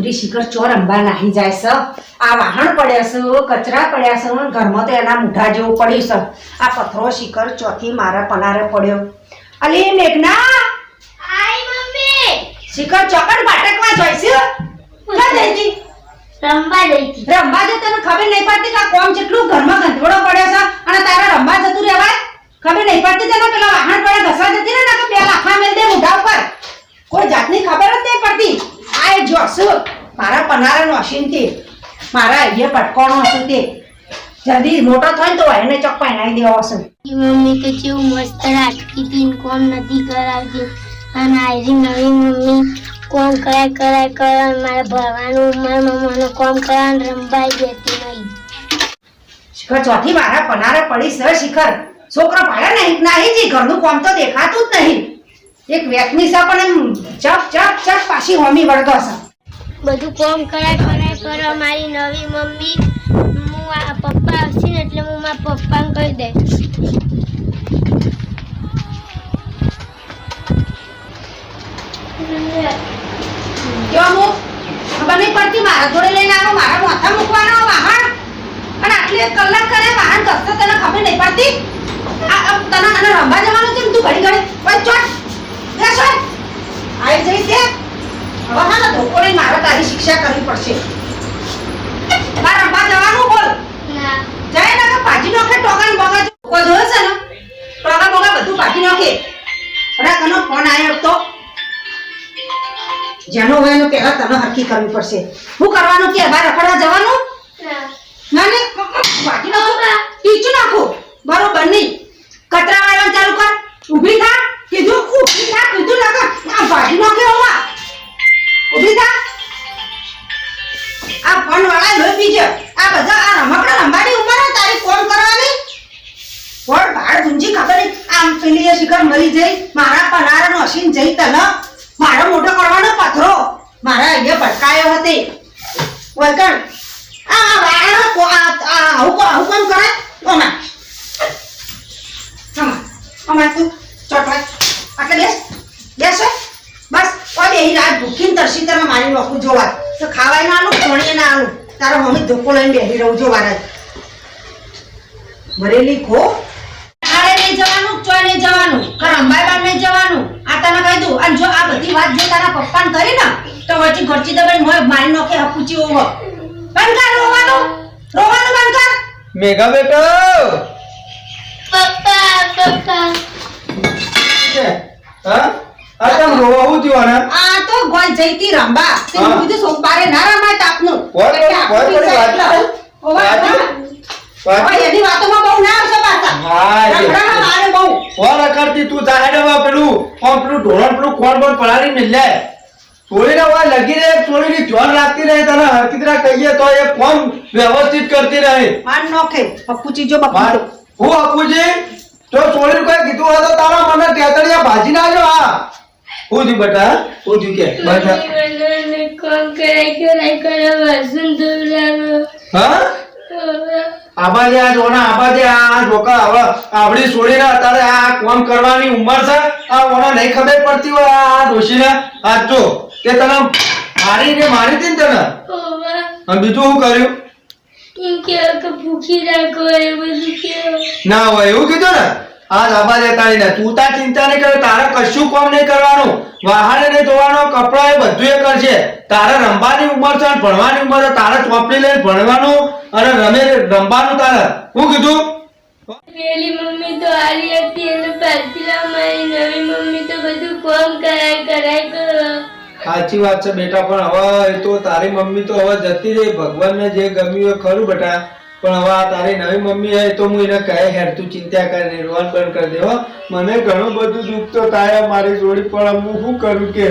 છોકરી શિખર ચોર અંબા નાહી જાય છે આ વાહણ પડ્યા છે કચરા પડ્યા છે ઘરમાં તો એના મૂઢા જેવું પડ્યું છે આ પથરો શિખર ચોથી મારા પનારે પડ્યો. અલી મેઘના! આઈ મમ્મી! શિખર ચોકડ બાટકમાં જોઈશ ક્યાં જઈ હતી રમવા ગઈ હતી રમવા જે તને ખબર નહીં પડતી કે કોમ જેટલું ઘરમાં ગંધવડો પડ્યો છે અને તારે રમવા જતું રહેવાય? ખબર નહીં પડતી તને પેલા વાહણ પડે ઘસવા જતી ને તો બે લાખા મેલ દે મોઢા ઉપર? કોઈ જાતની ખબર જ નહીં પડતી. આ એ જોશું મારા પનારાનો નોશીન તે. મારા અહીંયા પટકોણો હશે તે. જલ્દી મોટો થાય ને તો એને ચોક પહેરાવી દેવો હશે મમ્મી તો કેવું મસ્ત રાખી હતી કોણ કોમ નથી કરાવતી. અને આજે નવી મમ્મી કોમ કરાય કરાય કરે મારા ભરવાનું મારા મમ્માનું કોમ કરાય રમવાય જતી નહીં શિખર ચોથી મારા પનારા પડી સર શિખર. છોકરો ભાડા નહીં નહીં જી ઘરનું કોમ તો દેખાતું જ નહીં. એક વેકની છે પણ એમ ચપ ચપ ચપ પાછી હોમી વળગો છે. બધું કોમ કરાય કરાય કરો મારી નવી મમ્મી હું આ પપ્પા આવશે ને એટલે હું મારા પપ્પાને કહી દઈશ. જો મુ ખબર નહીં પડતી મારા જોડે લઈને આવો મારા માથા મૂકવાનો વાહન અને આટલી એક કલાક કરે વાહન કરતો તને ખબર નહીં પડતી? તને અને રમવા જવાનું છે તું ઘડી ઘડી? પણ ચોટ બેસ ઓય જઈ તે હવે હા ને ધોકો લઈને મારે તારી શિક્ષા કરવી પડશે. મારે રમવા જવાનું બોલ. જાય ને કે ભાજી નોખે ટોકન બગા કોઈ જોયો છે ને? ટોકા બોગા બધું ભાજી નોખે. અને ફોન આવ્યો તો. જેનો હોય એનું પહેલા તને હરકી કરવી પડશે. શું કરવાનું કે બહાર રખડવા જવાનું? ના. ના ને. ભાજી નાખો. ટીચું નાખો. બરોબર નહીં. કચરા વાળવાનું ચાલુ કર. ઊભી થા. કર આ? ભાજી નાખે હોવા થા. આ ફોન વાળા લોહી પીજે આ બધા આ રમકડા રમવાની ઉંમર તારી ફોન કરવાની? ફોન ભાડ ગુંજી ખબર આમ પેલી શિખર મરી જઈ, મારા પનારાનો હસીન જઈ તને. મારો મોટો કરવાનો પથરો. મારા અહીંયા ભટકાયો હતે. વલકણ આ કો- આ આવું આવું કોણ કરે? ઓમાં. અમાર તું ચોટવાય. આટલે બેસ. બેસ હે. બસ ઓય રાત ભૂખીને તરસી તમે મારી નોખું જોવા. તો ખાવાય ના આનું ખોણીએ ના આનું તારો મમ્મી ધોકો લઈને બેસી રહું જોવા રાત. ભરેલી ખો. આડે નહીં જવાનું ચોય નહીં જવાનું કર અંબાઈ બાર નહીં જવાનું. આ તને કહી દઉં. અને જો આ બધી વાત જો તારા પપ્પાને કરી ને તો વચ્ચે ઘરચી દબાઈને મોય મારી નોખે હપુચી ઓવો બંધ કર રોવાનું રોવાનું બંધ કર મેઘા બેટો! પપ્પા પપ્પા. હા? આ તમ રોવા થયું આ તો ગોલ જઈતી રંબા તે બીજું સોમવારે ના રમાય તાપનું. ગોળ પીસાય વાંચી એટલે. ઓવા, એની વાતોમાં બહુ ના આવશે પાછા. હા. મારે બહુ. કોણ કરતી તું જાહેરમાં પેલું કોણ પેલું ઢોરણ પેલું કોણ બોલ પડાડી ને લે. લગી રહે છોડીની ધ્યાન રાખતી રહે તને હરકી તરહ કહીએ તો એ કોમ વ્યવસ્થિત કરતી રહે? માન નોખે પપ્પુચી જો બપુ હું અપુજી જો છોડીને કોઈ કીધું હોય તો તારા મને ટેતડિયા ભાજી નાખજો હા. હું બેટા હું કે બેટા. કોમ કે કરાય કરે વાસણ ધોવડાવો હા? આબાજે આ જોના આબાજે આ આ જોકા હવે આવડી છોડીને અત્યારે આ કામ કરવાની ઉંમર છે. આ ઓના નહીં ખબર પડતી હોય આ ડોશીને. આ જો કે તને મારી ને મારી હતી ને તને? બીજું શું કર્યું? ભૂખી રાખો એ બધું કેવું ના હોય એવું કીધું ને? આજ આબાજે તારીને તું તાર ચિંતા નહીં કરે તારે કશું કામ નહીં કરવાનું. વાહને નહીં ધોવાનો કપડા એ બધું એ કરશે. તારે રમવાની ઉંમર છે ભણવાની ઉંમર છે. તારે ચોપડી લઈને ભણવાનું અને રમે રમવાનું તારે. શું કીધું? પેલી મમ્મી તો હારી હતી અને પાછલા મારી નવી મમ્મી તો બધું કોમ કરાય કરાય કરો સાચી વાત છે બેટા પણ હવે તો તારી મમ્મી તો હવે જતી રહી. ભગવાનને જે ગમ્યું એ ખરું બેટા. પણ હવે તારી નવી મમ્મી હોય તો હું એને કહે, હેર, તું ચિંતા કર નહીં રોવાનું બંધ કરી દે મને ઘણું બધું દુઃખ તો થાય મારી જોડી, પણ હું શું કરું કે?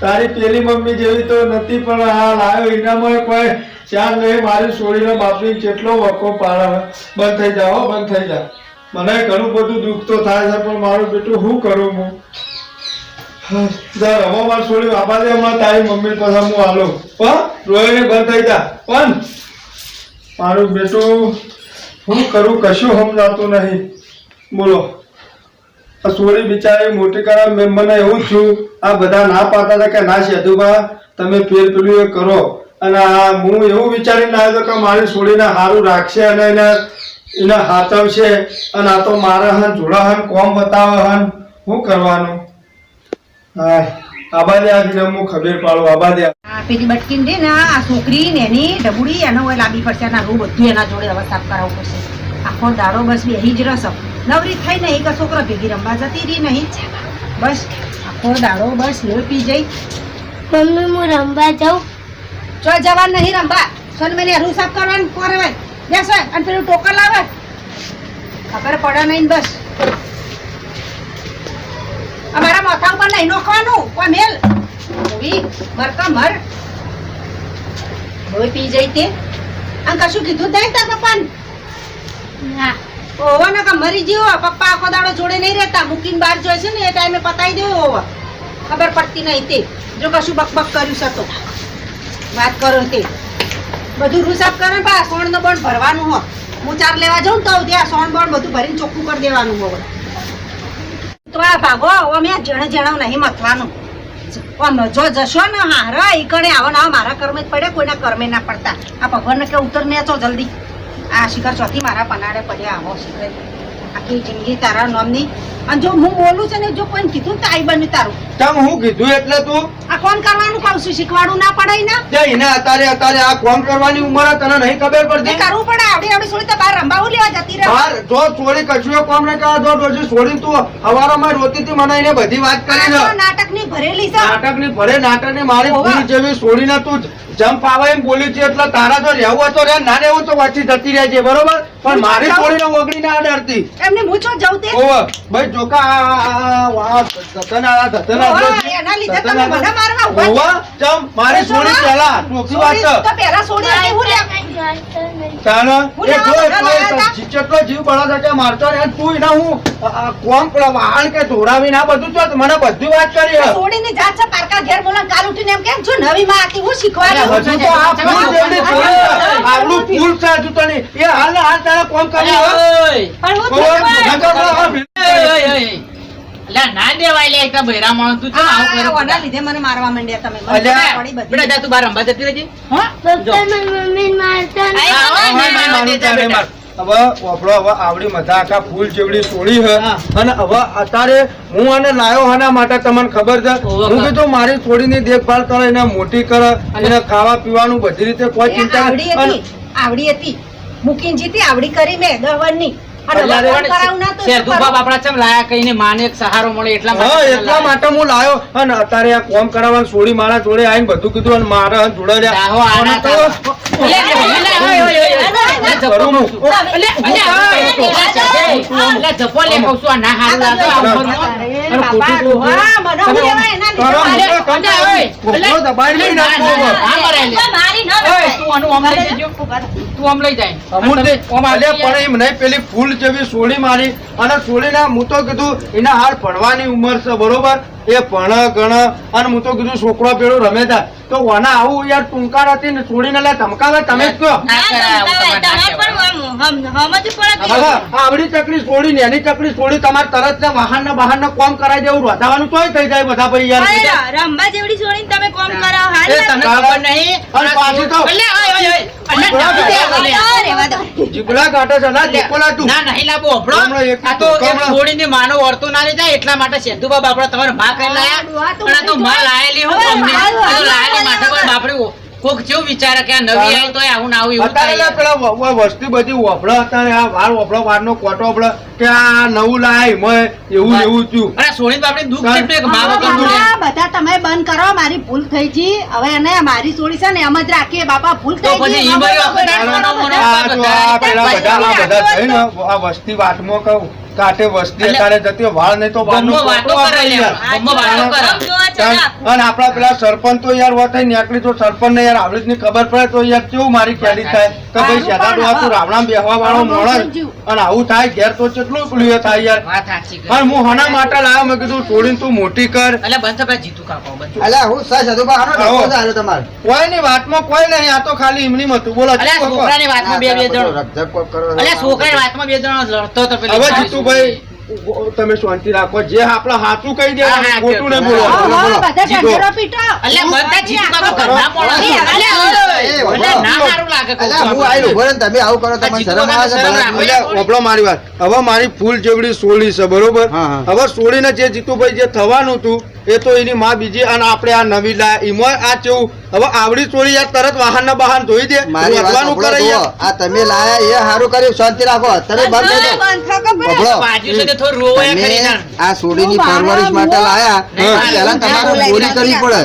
તારી પેલી મમ્મી જેવી તો નથી, પણ આ લાવ્યો એનામાં કોઈ ચાર નહીં, મારી છોડીને બાપની કેટલો વખો પાડે. બંધ થઈ જાઓ બંધ થઈ જા. મને ઘણું બધું દુઃખ તો થાય છે, પણ મારું બેટું શું કરું હું? જા હવે માર છોડી બાપા દે હમણાં તારી મમ્મી પાસે, હું હાલો. પણ રોઈને બંધ થઈ જા. પણ મારું બેટું, હું કરું, કશું સમજાતું નહીં. બોલો. આ છોડી બિચારી મોટી કરા મેં, મને એવું છું આ બધા ના પાતા હતા કે ના સેધુબા તમે ફેર પેલું એ કરો. અને આ હું એવું વિચારીને આવ્યો કે મારી છોડીને સારું રાખશે અને એને એને હાચવશે. અને આ તો મારા હન, જોડા હન, કોમ બતાવે હન. શું કરવાનું? હા આબા આ હું ખબર પાડો આબાદે આ પેલી બટકીન દે ને આ છોકરી ને એની ડબુડી એનો હોય લાંબી પડશે એના રૂ બધું એના જોડે હવે સાફ કરાવવું પડશે. આખો દાડો બસ બેહી જ રસ નવરી થઈ નહીં કે છોકરો ભેગી રમવા જતી રહી નહીં બસ આખો દાડો બસ લોહી પી જઈ. મમ્મી હું રમવા જાઉં. ચો જવાન નહીં રમવા. સોન મેને રૂ સાફ કરવાનું કોરે હોય. અને પેલું ટોકર લાવે. ખબર પડે નહીં બસ. અમારા માથા ઉપર નહીં નોખવાનું કોઈ મેલ. ઓવી મર કા મર. લોહી પી જઈ તે. આ કશું કીધું નહીં તાર પપ્પાને? ના. ઓવા ને કા મરી ગયો પપ્પા આખો દાડો જોડે નહીં રહેતા. મૂકીને બહાર જોઈ છે ને એ ટાઈમે પતાઈ દેવો ઓવા ખબર પડતી નહીં તે. જો કશું બકબક કર્યું છે તો. વાત કરો તે. બધું રૂસાફ કરે પા સોણ નો બોણ ભરવાનું હો હું ચાર લેવા જાઉં તો ત્યાં સોણ બોણ બધું ભરીને ચોખ્ખું કરી દેવાનું હોય. તો આ ભાગો અમે જણે જણાવ નહીં મથવાનું. આમ જો જશો ને હારા, ઈ કણે આવો મારા કર્મે જ પડે કોઈના કર્મે ના પડતા. આ ભગવાનને કે ઉતર ને તો જલ્દી. આ શિખર ચોથી મારા પનાડે પડ્યા, આવો શિખર. આખી જિંદગી તારા નોમની. અને જો હું બોલું છે ને, જો કોઈને કીધું તો આઈ બન્યું તારું. તમ હું કીધું એટલે તું આ કોણ કરવાનું કહું છું શીખવાડું ના પડાય ના જે એને અત્યારે અત્યારે આ કોમ કરવાની ઉંમર તને નહીં ખબર પડતી કરવું પડે આવડી આવડી છોડી તો બહાર રંબાવું લેવા જતી રહે બાર જો છોડી કશું કોમ નહીં કરવા દો ડોશી છોડી તું હવારમાં રોતી હતી મને એને બધી વાત કરી છે નાટકની ભરેલી છે નાટકની ભરે નાટકની મારી પૂરી જેવી છોડીને તું જંપ આવે એમ બોલી છે એટલે તારા તો રહેવું હતો રે ના રહેવું તો વાંચી જતી રહે છે બરોબર પણ મારી છોડીને ઓગળી ના ડરતી એમને હું જવતી જવું ઓવે ભાઈ જોકા આ- આ- આ- આ ધતન આ ધતન આ હોવે, ડોશી. એના લીધે તમે મને મારવા ઊભા છો. હોવે, મારી છોડી પહેલા. ચોખ્ખી વાત તો પહેલા છોડી હતી, લે. તાનો એ જો બધા લાયા હતા. એટલો જેટલો જીવ બળા છે મારતો ને તું એના હું અ, અ, કોમ પેલા વાહન કે ધોરાવી ના બધું તો મને બધી વાત કરી હે. ની જાત છે પારકા ઘેર બોલા કાલ ઉઠીને એમ કેમ છું? નવી માં હતી હું શીખવાડ્યું હજુ તો આ ફૂલ જેવડી છોડી છે. ફૂલ છે હજુ તને એ હાલ હાલ તારે કોમ કરી હે. પણ હું ના દેવાય લે એકલા બૈરા માણસ તું ચમ આવું આ, ઓના લીધે મને મારવા માંડ્યા તમે. મને અલ્યા, ખબર પડી બધી. બેટા તું બહાર રમવા જતી રહેજે. હો? પપ્પા મમ્મી મારતા ને. હા, હા, હા, હા, મારું જા, તારે બેટા. માર. હવે ઓપડો હવે આવડી મધા આખા ફૂલ જેવડી છોડી હે. અને હવે અત્યારે હું આને લાયો હના માટે તમને ખબર છે? હું કીધું મારી છોડીની દેખભાળ કરે એને મોટી કરે એને ખાવા પીવાનું બધી રીતે કોઈ ચિંતા આવડી હતી આવડી હતી. મૂકીને જીતી આવડી કરી મેં દહવનની એટલા માટે હું લાયો અને અત્યારે આ કોમ કરાવવા છોડી મારા જોડે આવીને બધું કીધું અને મારા હાથ પેલી ફૂલ જેવી સોળી મારી. અને સોડીને હું તો કીધું એના હાર પડવાની ઉંમર છે બરોબર? એ ભણ ગણ અને હું તો કીધું છોકરો પેલું રમે તા. તો ઓના આવું યાર ટૂંકાર હતી ને છોડીને લે ધમકાવે તમે જ કહો. કરાય, આવડી ચકડી છોડી ને એની ચકડી છોડી તમારે તરત ને વાહન ને બહાર ને કોમ કરાઈ દેવું. રોધાવાનું તોય થઈ જાય બધા ભાઈ યાર. રમવા જેવડી છોડીને તમે કોમ કરાવો. હાલ નહીં? અને પાછી તો- એટલા માટે સેતુ બાબા આપણે તમારે માં કરી લાયા. તો માં લાયેલી કોક જેવું વિચારે કે આ નવી આવી તો આવું ના આવ્યું એવું અત્યારે પેલા વસ્તી બધી વફળો અત્યારે આ વાર વફળો વારનો કોટો વફળો કે આ નવું લાય મય એવું એવું થયું. અરે સોની બાપડી દુઃખ છે કે મારો તો નું બધા તમે બંધ કરો મારી ભૂલ થઈ ગઈ હવે એને મારી સોડી છે ને એમ જ રાખીએ બાપા ભૂલ થઈ ગઈ ઈ બધા. આ પેલા બધા આ બધા થઈને આ વસ્તી વાતમાં કહું. કાંઠે વસ્તી અત્યારે જતી હોય, વાળ નહીં તો આપણે અને આપડા પેલા સરપંચ તો યાર વાત નીકળી તો સરપંચ ને યાર આવડી ની ખબર પડે તો યાર કેવું મારી કેરી થાય? કે ભાઈ સારું શેતા ડોહા તું રાવણા બેહવા વાળો મોણસ અને આવું થાય ઘેર તો કેટલું પેલું થાય યાર. અને હું હના માટે લાવ્યો મેં કીધું છોડીને તું મોટી કર. એટલે બસ થા પેલા જીતું કાકો એટલે હું સા સદુભા હારો આવો. ધક્કો ચાલ્યો તમારે. કોઈ ની વાતમાં કોઈ નહીં આ તો ખાલી એમની હતું બોલો? છોકરાની વાતમાં બે બે જણ. રકઝક કોક કરો અલ્યા છોકરાની વાતમાં બે જણ લડતો તો પેલી હવે સાસુ. જીતુભાઈ તમે શાંતિ રાખો. જે આપણે સાચું કહી દે ખોટું નહીં બોલો, તમે આવું કરો આ શરમ આવે છે કાકાને શરમ ભલા? રાખો. એટલે વપલો મારી વાત. હવે મારી ફૂલ જેવડી સોળી છે બરોબર. હવે સોળીને જે જીતુભાઈ જે થવાનું હતું એ તો એની માં બીજી અને આપણે આ નવી લાયા એમાં આ કેવું હવે આવડી સોળી યાર તરત વાહન ના બહાર ધોઈ દે. વધવાનું કરે આ તમે લાયા એ સારું કર્યું. શાંતિ રાખો. તમે બંધ થઈ છે તે રોવાય તમે આ સોડીની હું પરવરિશ માટે લાયા. પહેલા તમારે બોલાય, કરવી પડે. બોલાય.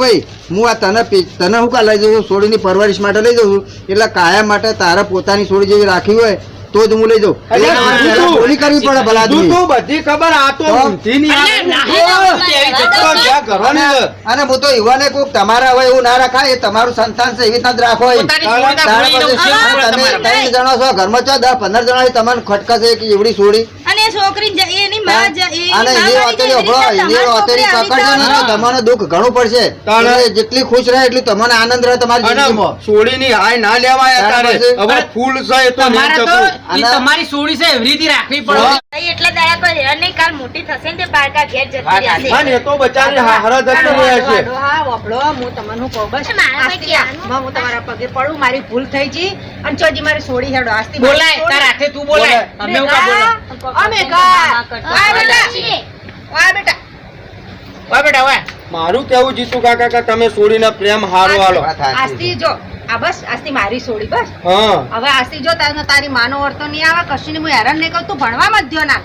ભાઈ હું આ તને તને હું કા લઈ જઉં છું? સોડીની પરવરિશ માટે લઈ જઉં એટલે કાયા માટે તારે પોતાની સોડી જેવી રાખી હોય તો જ હું લઈ જાઉં. તમારે કરવી પડે ભલા તું તો બધી ખબર આ તો છે. અને હું તો યુવાને કોક તમારે હવે એવું ના રાખાય એ તમારું સંતાન છે એવી રીતના જ રાખો કરો તમે ત્રણ જણા છો ઘરમાં છો દસ પંદર જણા તમને ખટકાશે કે એવડી સોડી. છોકરી એની માં એની માં તમારી દુઃખ ઘણું પડશે. જેટલી ખુશ રહે એટલી તમને આનંદ રહે તમારી અને જિંદગીમાં. સોળીની હાય ના લેવાય અત્યારે. હવે ફૂલ છે તો નહીં તમારે અને- સોળી છે એવી રીતે રાખવી પડે. એટલે દયા કોઈ નહીં, કાલ મોટી થશે ને બાળકા ઘેર જતી રહેશે. એ તો બચારી હારા જતી રહે છે. હા, વપડો, હું તમને કહું બસ. મારા આજથી પૈકી આ, માં હું તમારા પગે પડું મારી ભૂલ થઈ જી. અને ચોજી મારી સોડી હેડો. આજથી બોલાય હાથે તું બોલાય. અમે મારું કેવું જીતુ કાકા કે તમે સોળીને પ્રેમ હારો હાલો? જો. આ બસ આજથી મારી સોડી બસ. હવે આજથી જો તારે તારી માનો અર્થ નહીં આવે કશું હું હેરાન નહીં કરું તું ભણવા જ દ્યો ના.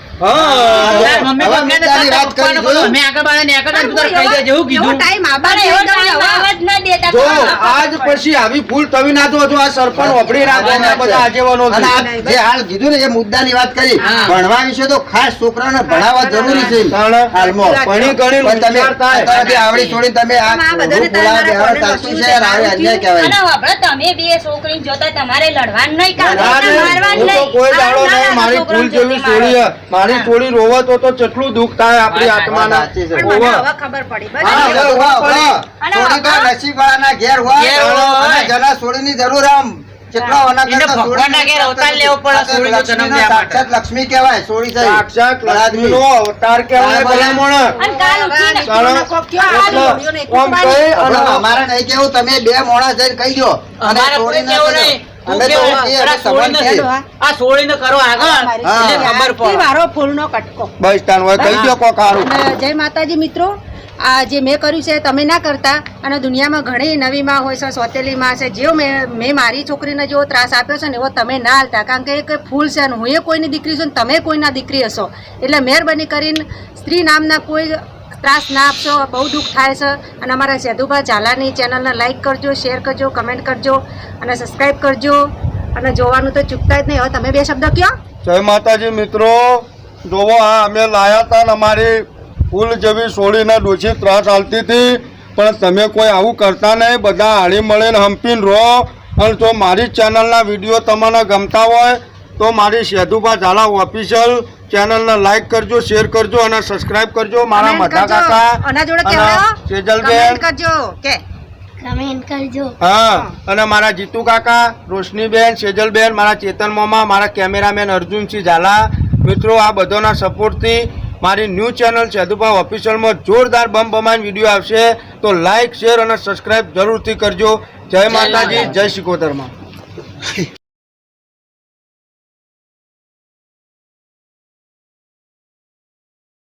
તું આજ પછી આવી ભૂલ તમે ના દો જો આ સરપંચ ઓપડી રાખો બધા આગેવાનો જે હાલ કીધું ને જે મુદ્દાની વાત કરી ભણવા વિશે તો ખાસ છોકરાને ભણાવવા જરૂરી છે. હાલમાં. ભણી ગણીને તમે આવડી છોડી તમે આ બધાને તારા છે અન્યાય કહેવાય. તમે બે છોકરી જોતા તમારે લડવાનું નહીં કાં ના, કોઈને ના, મારવાનું નહીં. કોઈ દાડો નહીં મારી ભૂલ જેવી. હે. મારી છોડી રોવા તો તો કેટલું દુઃખ થાય આપણી આત્માના. હવે ખબર પડી. અને છોડી તો વાહ. નસીબવાળાના ઘેર હોય જરા છોડીની જરૂર આમ કરતા ભગવાનના ઘેર અવતાર લેવો પડે, જન્મ લેવા માટે. સાક્ષાત લક્ષ્મી કહેવાય. સાક્ષાત લક્ષ્મીનો અવતાર કહેવાય ભલામણ. અમારે નહીં કેવું તમે બે મોણા જઈને કહી દો. નહીં. અને જય માતાજી મિત્રો. આ જે મેં કર્યું છે તમે ના કરતા. અને દુનિયામાં ઘણી નવી માં હોય છે, સોતેલી માં છે જેવો મેં મેં મારી છોકરીને જેવો ત્રાસ આપ્યો છે ને એવો તમે ના હાલતા. કારણ કે એક ફૂલ છે અને હું એ કોઈની દીકરી છું ને તમે કોઈના દીકરી હશો. એટલે મહેરબાની કરીને સ્ત્રી નામના કોઈ ત્રાસ ના આપશો, બહુ દુઃખ થાય છે. અને અમારા સેધુભા ઝાલાની ચેનલને લાઇક કરજો શેર કરજો કમેન્ટ કરજો, અને સબસ્ક્રાઈબ કરજો. અને જોવાનું તો ચૂકતા જ નહીં. હવે તમે બે શબ્દ કયો? જય માતાજી મિત્રો. જોવો આ અમે લાયા હતા અમારી ફૂલ જેવી સોળીના ડોશી ત્રાસ હાલતી હતી. પણ તમે કોઈ આવું કરતા નહીં. બધા હાળી મળીને હંપીને રહો. અને જો મારી ચેનલના વીડિયો તમને ગમતા હોય તો મારી સેધુભા ઝાલા ઓફિશિયલ ચેનલને લાઈક કરજો શેર કરજો અને સબસ્ક્રાઇબ કરજો. મારા મધા કાકા સેજલબેન. કરજો. હા અને મારા જીતુ કાકા રોશનીબેન સેજલબેન મારા ચેતન મામા મારા કેમેરામેન અર્જુનસિંહ ઝાલા. મિત્રો આ બધાના સપોર્ટથી મારી ન્યૂ ચેનલ સેદુભા ઓફિશિયલમાં જોરદાર બમ બમાઈને વીડિયો આવશે. તો લાઇક શેર અને સબસ્ક્રાઈબ જરૂરથી કરજો. જય માતાજી. જય શિકોતરમાં.